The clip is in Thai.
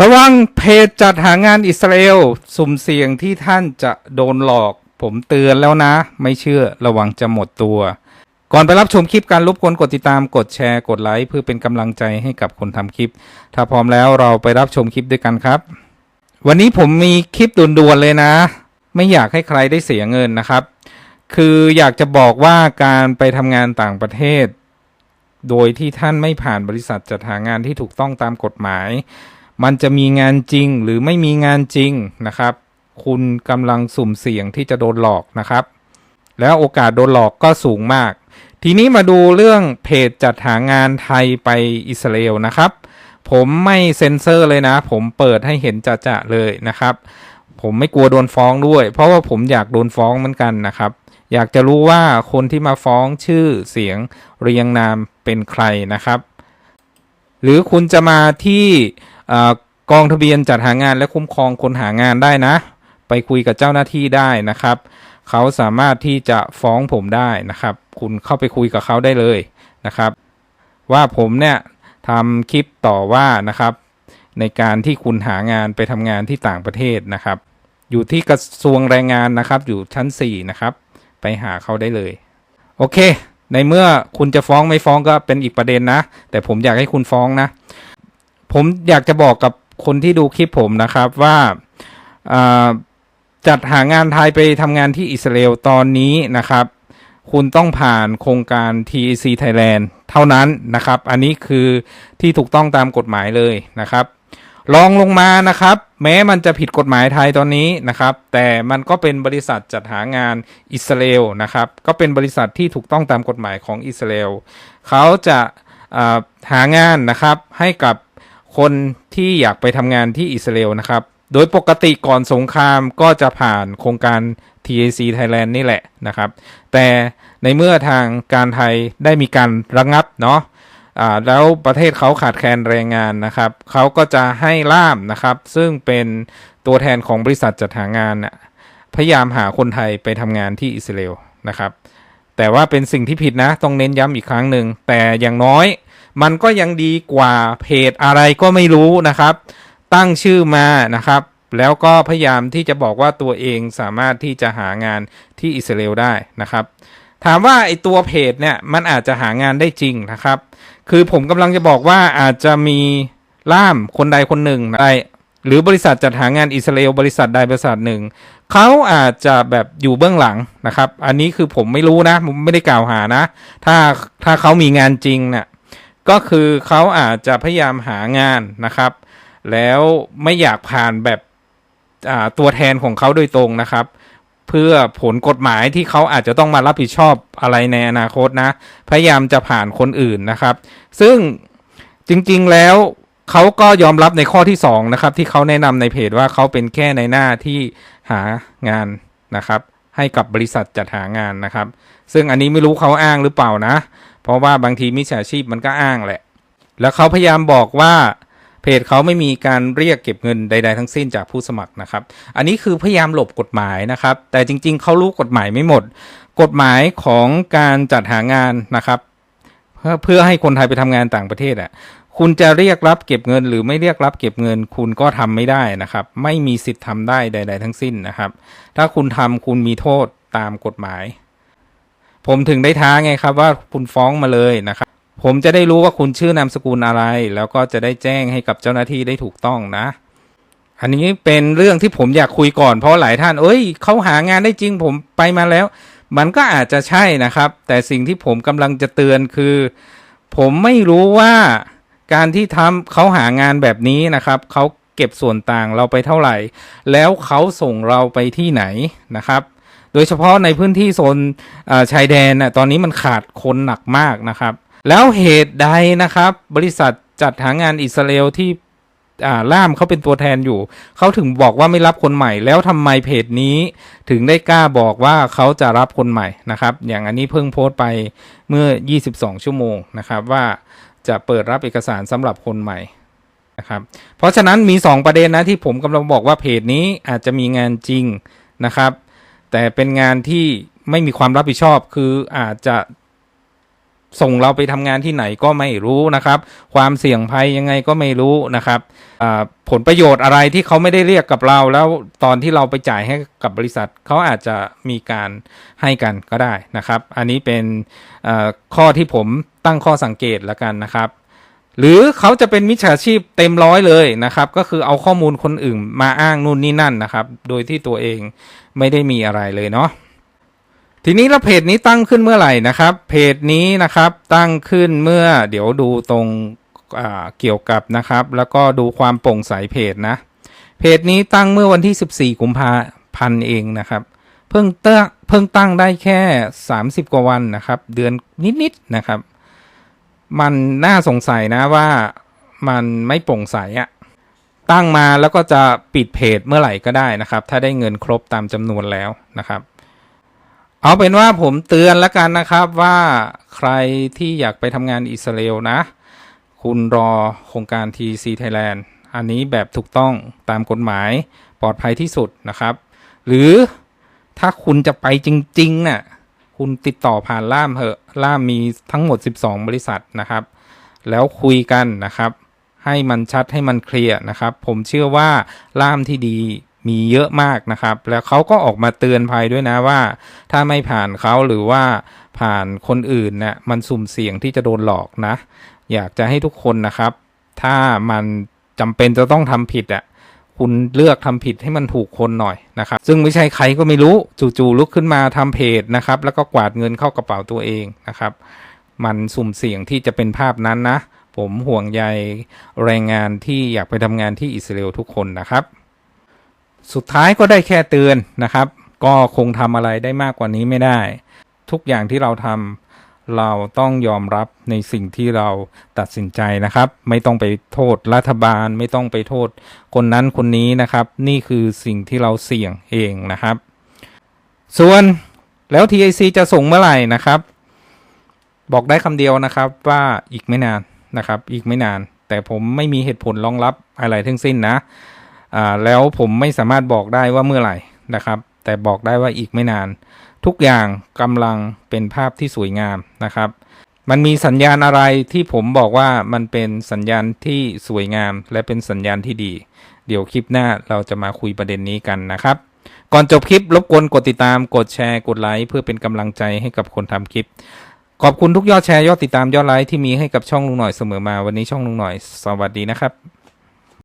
ระวังเพจจัดหางานอิสราเอลสุ่มเสี่ยงที่ท่านจะโดนหลอก ผมเตือนแล้วนะ ไม่เชื่อระวังจะหมดตัว ก่อนไปรับชมคลิปการรบกวนกดติดตามกดแชร์กดไลค์เพื่อเป็นกำลังใจให้กับคนทำคลิป ถ้าพร้อมแล้วเราไปรับชมคลิปด้วยกันครับ วันนี้ผมมีคลิปด่วนๆเลยนะ ไม่อยากให้ใครได้เสียเงินนะครับ คืออยากจะบอกว่าการไปทำงานต่างประเทศ โดยที่ท่านไม่ผ่านบริษัทจัดหางานที่ถูกต้องตามกฎหมาย มันจะมีงานจริงหรือไม่มีงานจริงนะครับ คุณกำลังสุ่มเสี่ยงที่จะโดนหลอกนะครับ แล้วโอกาสโดนหลอกก็สูงมาก ทีนี้มาดูเรื่องเพจจัดหางานไทยไปอิสราเอลนะครับ ผมไม่เซ็นเซอร์เลยนะ ผมเปิดให้เห็นจะๆเลยนะครับ ผมไม่กลัวโดนฟ้องด้วย เพราะว่าผมอยากโดนฟ้องเหมือนกันนะครับอยากจะรู้ว่าคนที่มาฟ้องชื่อเสียงเรียงนามเป็นใครนะครับ หรือคุณจะมาที่ กองทะเบียนจัดหางานและคุ้มครองคนหางานได้นะ ไปคุยกับเจ้าหน้าที่ได้นะครับ เขาสามารถที่จะฟ้องผมได้นะครับ คุณเข้าไปคุยกับเขาได้เลยนะครับ ว่าผมเนี่ยทำคลิปต่อว่านะครับ ในการที่คุณหางานไปทำงานที่ต่างประเทศนะครับ อยู่ที่กระทรวงแรงงานนะครับ อยู่ชั้น 4 นะครับ ไปหาเขาได้เลย โอเค ในเมื่อคุณจะฟ้องไม่ฟ้องก็เป็นอีกประเด็นนะ แต่ผมอยากให้คุณฟ้องนะ ผมอยากจะบอกกับคนที่ดูคลิปผมนะครับว่าจัดหางานไทยไปทำงานที่อิสราเอลตอนนี้นะครับ คุณต้องผ่านโครงการ TEC Thailand เท่านั้นนะครับ อันนี้คือที่ถูกต้องตามกฎหมายเลยนะครับลองลงมานะครับ แม้มันจะผิดกฎหมายไทยตอนนี้นะครับ แต่มันก็เป็นบริษัทจัดหางานอิสราเอลนะครับ ก็เป็นบริษัทที่ถูกต้องตามกฎหมายของอิสราเอลเขาจะาหางานนะครับให้กับ คนที่อยากไปทำงานที่อิสราเอลนะครับ โดยปกติก่อนสงครามก็จะผ่านโครงการ TAC Thailand นี่แหละนะครับ แต่ในเมื่อทางการไทยได้มีการระงงับเนาะแล้วประเทศเขาขาดแคลนแรงงานนะครับ เขาก็จะให้ล่ามนะครับ ซึ่งเป็นตัวแทนของบริษัทจัดหางานนะพยายามหาคนไทยไปทำงานที่อิสราเอลนะครับ แต่ว่าเป็นสิ่งที่ผิดนะ ต้องเน้นย้ำอีกครั้งหนึ่ง แต่อย่างน้อย มันก็ยังดีกว่าเพจอะไรก็ไม่รู้นะครับ ตั้งชื่อมานะครับ แล้วก็พยายามที่จะบอกว่าตัวเองสามารถที่จะหางานที่อิสราเอลได้นะครับ ถามว่าไอตัวเพจเนี่ยมันอาจจะหางานได้จริงนะครับ คือผมกำลังจะบอกว่าอาจจะมีล่ามคนใดคนหนึ่งได้หรือบริษัทจัดหางานอิสราเอลบริษัทใดบริษัทหนึ่ง เขาอาจจะแบบอยู่เบื้องหลังนะครับ อันนี้คือผมไม่รู้นะผมไม่ได้กล่าวหานะ ถ้าถ้าเขามีงานจริงเนี่ย ก็คือเขาอาจจะพยายามหางานนะครับ แล้วไม่อยากผ่านแบบตัวแทนของเขาโดยตรงนะครับ เพื่อผลกฎหมายที่เขาอาจจะต้องมารับผิดชอบอะไรในอนาคตนะ พยายามจะผ่านคนอื่นนะครับ ซึ่งจริงๆแล้วเขาก็ยอมรับในข้อที่2นะครับที่เขาแนะนำในเพจว่าเขาเป็นแค่ในหน้าที่หางานนะครับ ให้กับบริษัทจัดหางานนะครับ ซึ่งอันนี้ไม่รู้เขาอ้างหรือเปล่านะ เพราะว่าบางทีมิจฉาชีพมันก็อ้างแหละ แล้วเขาพยายามบอกว่าเพจเขาไม่มีการเรียกเก็บเงินใด ๆ ทั้งสิ้นจากผู้สมัครนะครับ อันนี้คือพยายามหลบกฎหมายนะครับ แต่จริง ๆ เขารู้กฎหมายไม่หมด กฎหมายของการจัดหางานนะครับ เพื่อเพื่อให้คนไทยไปทำงานต่างประเทศอะ คุณจะเรียกรับเก็บเงิน หรือไม่เรียกรับเก็บเงิน คุณก็ทำไม่ได้นะครับ ไม่มีสิทธิ์ทำได้ใด ๆ ทั้งสิ้นนะครับ ถ้าคุณทำคุณมีโทษตามกฎหมาย ผมถึงได้ท้าไงครับว่าคุณฟ้องมาเลยนะครับ ผมจะได้รู้ว่าคุณชื่อนามสกุลอะไร แล้วก็จะได้แจ้งให้กับเจ้าหน้าที่ได้ถูกต้องนะ อันนี้เป็นเรื่องที่ผมอยากคุยก่อนเพราะหลายท่าน เอ้ยเขาหางานได้จริงผมไปมาแล้ว มันก็อาจจะใช่นะครับ แต่สิ่งที่ผมกำลังจะเตือนคือ ผมไม่รู้ว่าการที่ทำเขาหางานแบบนี้นะครับเขาเก็บส่วนต่างเราไปเท่าไหร่ แล้วเขาส่งเราไปที่ไหนนะครับ โดยเฉพาะในพื้นที่โซนชายแดนน่ะตอนนี้มันขาดคนหนักมากนะครับ แล้วเหตุใดนะครับ บริษัทจัดหางานอิสราเอลที่ล่ามเขาเป็นตัวแทนอยู่ เขาถึงบอกว่าไม่รับคนใหม่ แล้วทำไมเพจนี้ถึงได้กล้าบอกว่าเขาจะรับคนใหม่นะครับ อย่างอันนี้เพิ่งโพสต์ไปเมื่อ 22 ชั่วโมงนะครับว่าจะเปิดรับเอกสารสำหรับคนใหม่นะครับ เพราะฉะนั้นมี 2 ประเด็นนะที่ผมกำลังบอกว่าเพจนี้อาจจะมีงานจริงนะครับ แต่เป็นงานที่ไม่มีความรับผิดชอบคืออาจจะส่งเราไปทำงานที่ไหนก็ไม่รู้นะครับ ความเสี่ยงภัยยังไงก็ไม่รู้นะครับผลประโยชน์อะไรที่เขาไม่ได้เรียกกับเรา แล้วตอนที่เราไปจ่ายให้กับบริษัทเขาอาจจะมีการให้กันก็ได้นะครับ อันนี้เป็นข้อที่ผมตั้งข้อสังเกตแล้วกันนะครับ หรือเขาจะเป็นมิจฉาชีพเต็มร้อยเลยนะครับ ก็คือเอาข้อมูลคนอื่นมาอ้างนู่นนี่นั่นนะครับ โดยที่ตัวเองไม่ได้มีอะไรเลยเนาะทีนี้แล้วเพจนี้ตั้งขึ้นเมื่อไหร่นะครับ เพจนี้นะครับตั้งขึ้นเมื่อเดี๋ยวดูตรงเกี่ยวกับนะครับ แล้วก็ดูความโปร่งใสเพจนะ เพจนี้ตั้งเมื่อวันที่ 14 กุมภาพันธ์เองนะครับ เพิ่งเตั้งเพิ่งตั้งได้แค่ 30 กว่าวันนะครับ เดือนนิดๆนะครับ มันน่าสงสัยนะว่ามันไม่โปร่งใสอะตั้งมาแล้วก็จะปิดเพจเมื่อไหร่ก็ได้นะครับ ถ้าได้เงินครบตามจำนวนแล้วนะครับ เอาเป็นว่าผมเตือนแล้วกันนะครับว่าใครที่อยากไปทำงานอิสราเอลนะ คุณรอโครงการ TC Thailand อันนี้แบบถูกต้องตามกฎหมายปลอดภัยที่สุดนะครับ หรือถ้าคุณจะไปจริงๆน่ะ คุณติดต่อผ่านล่ามเหอะล่ามมีทั้งหมด 12 บริษัทนะครับ แล้วคุยกันนะครับ ให้มันชัดให้มันเคลียร์นะครับ ผมเชื่อว่าล่ามที่ดีมีเยอะมากนะครับ แล้วเขาก็ออกมาเตือนภัยด้วยนะว่า ถ้าไม่ผ่านเขาหรือว่าผ่านคนอื่นนะ่ะมันสุ่มเสี่ยงที่จะโดนหลอกนะ อยากจะให้ทุกคนนะครับ ถ้ามันจำเป็นจะต้องทำผิดอะ่ะ คุณเลือกทำผิดให้มันถูกคนหน่อยนะครับซึ่งไม่ใช่ใครก็ไม่รู้จู่ๆลุกขึ้นมาทำเพจนะครับ แล้วก็กวาดเงินเข้ากระเป๋าตัวเองนะครับ มันสุ่มเสี่ยงที่จะเป็นภาพนั้นนะ ผมห่วงใยแรงงานที่อยากไปทำงานที่อิสราเอลทุกคนนะครับ สุดท้ายก็ได้แค่เตือนนะครับ ก็คงทำอะไรได้มากกว่านี้ไม่ได้ ทุกอย่างที่เราทำ เราต้องยอมรับในสิ่งที่เราตัดสินใจนะครับ ไม่ต้องไปโทษรัฐบาล ไม่ต้องไปโทษ คนนั้นคนนี้นะครับ นี่คือสิ่งที่เราเสี่ยงเองนะครับ ส่วนแล้ว TIC จะส่งเมื่อไหร่นะครับ บอกได้คำเดียวนะครับว่าอีกไม่นานนะครับ อีกไม่นาน แต่ผมไม่มีเหตุผลรองรับอะไรทั้งสิ้นนะแล้วผมไม่สามารถบอกได้ว่าเมื่อไหร่นะครับ แต่บอกได้ว่าอีกไม่นาน ทุกอย่างกำลังเป็นภาพที่สวยงามนะครับ มันมีสัญญาณอะไรที่ผมบอกว่ามันเป็นสัญญาณที่สวยงาม และเป็นสัญญาณที่ดี เดี๋ยวคลิปหน้าเราจะมาคุยประเด็นนี้กันนะครับ ก่อนจบคลิปรบกวนกดติดตามกดแชร์กดไลค์เพื่อเป็นกำลังใจให้กับคนทำคลิป ขอบคุณทุกยอดแชร์ยอดติดตามยอดไลค์ที่มีให้กับช่องลุงหน่อยเสมอมาวันนี้ช่องลุงหน่อย สวัสดีนะครับ